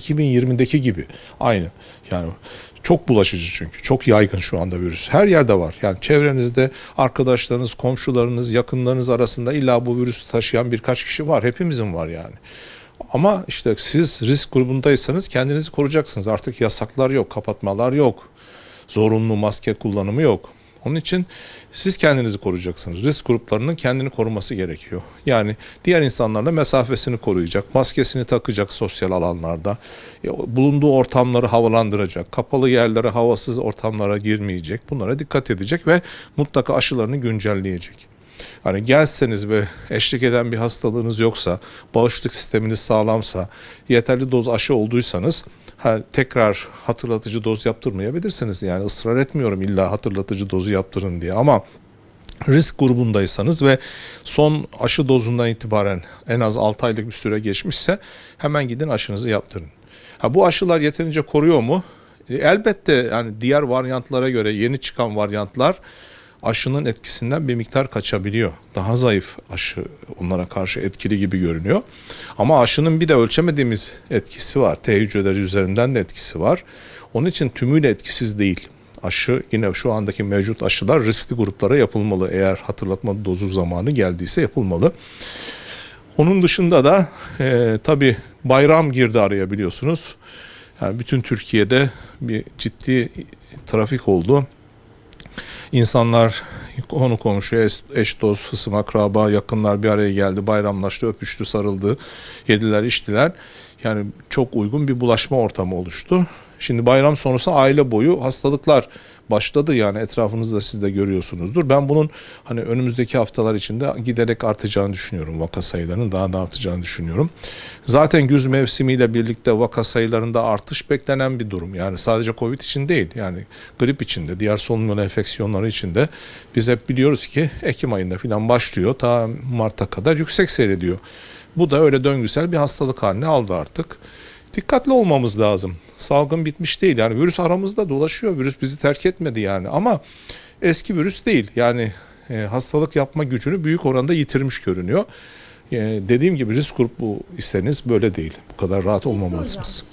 2020'deki gibi aynı. Yani çok bulaşıcı çünkü. Çok yaygın şu anda virüs. Her yerde var. Yani çevrenizde arkadaşlarınız, komşularınız, yakınlarınız arasında illa bu virüsü taşıyan birkaç kişi var. Hepimizin var yani. Ama işte siz risk grubundaysanız kendinizi koruyacaksınız. Artık yasaklar yok, kapatmalar yok. Zorunlu maske kullanımı yok. Onun için siz kendinizi koruyacaksınız. Risk gruplarının kendini koruması gerekiyor. Yani diğer insanlarla mesafesini koruyacak, maskesini takacak sosyal alanlarda, e, bulunduğu ortamları havalandıracak, kapalı yerlere, havasız ortamlara girmeyecek. Bunlara dikkat edecek ve mutlaka aşılarını güncelleyecek. Hani gelseniz ve eşlik eden bir hastalığınız yoksa, bağışıklık sisteminiz sağlamsa, yeterli doz aşı olduysanız ha, tekrar hatırlatıcı doz yaptırmayabilirsiniz. Yani ısrar etmiyorum illa hatırlatıcı dozu yaptırın diye ama risk grubundaysanız ve son aşı dozundan itibaren en az 6 aylık bir süre geçmişse hemen gidin aşınızı yaptırın. Ha, bu aşılar yeterince koruyor mu? E, elbette yani diğer varyantlara göre yeni çıkan varyantlar aşının etkisinden bir miktar kaçabiliyor. Daha zayıf aşı onlara karşı etkili gibi görünüyor. Ama aşının bir de ölçemediğimiz etkisi var. T hücreleri üzerinden de etkisi var. Onun için tümüyle etkisiz değil. Aşı yine şu andaki mevcut aşılar riskli gruplara yapılmalı. Eğer hatırlatma dozu zamanı geldiyse yapılmalı. Onun dışında da e, tabii bayram girdi araya biliyorsunuz. Yani bütün Türkiye'de bir ciddi trafik oldu. İnsanlar konu komşu, eş, eş dost, hısım, akraba, yakınlar bir araya geldi, bayramlaştı, öpüştü, sarıldı, yediler, içtiler. Yani çok uygun bir bulaşma ortamı oluştu. Şimdi bayram sonrası aile boyu hastalıklar başladı yani etrafınızda siz de görüyorsunuzdur. Ben bunun hani önümüzdeki haftalar içinde giderek artacağını düşünüyorum. Vaka sayılarının daha da artacağını düşünüyorum. Zaten güz mevsimiyle birlikte vaka sayılarında artış beklenen bir durum. Yani sadece Covid için değil yani grip için de diğer solunum enfeksiyonları için de biz hep biliyoruz ki Ekim ayında falan başlıyor ta Mart'a kadar yüksek seyrediyor. Bu da öyle döngüsel bir hastalık haline aldı artık. Dikkatli olmamız lazım. Salgın bitmiş değil. Yani virüs aramızda dolaşıyor. Virüs bizi terk etmedi yani. Ama eski virüs değil. Yani e, hastalık yapma gücünü büyük oranda yitirmiş görünüyor. E, dediğim gibi risk grubu iseniz böyle değil. Bu kadar rahat olmamalısınız.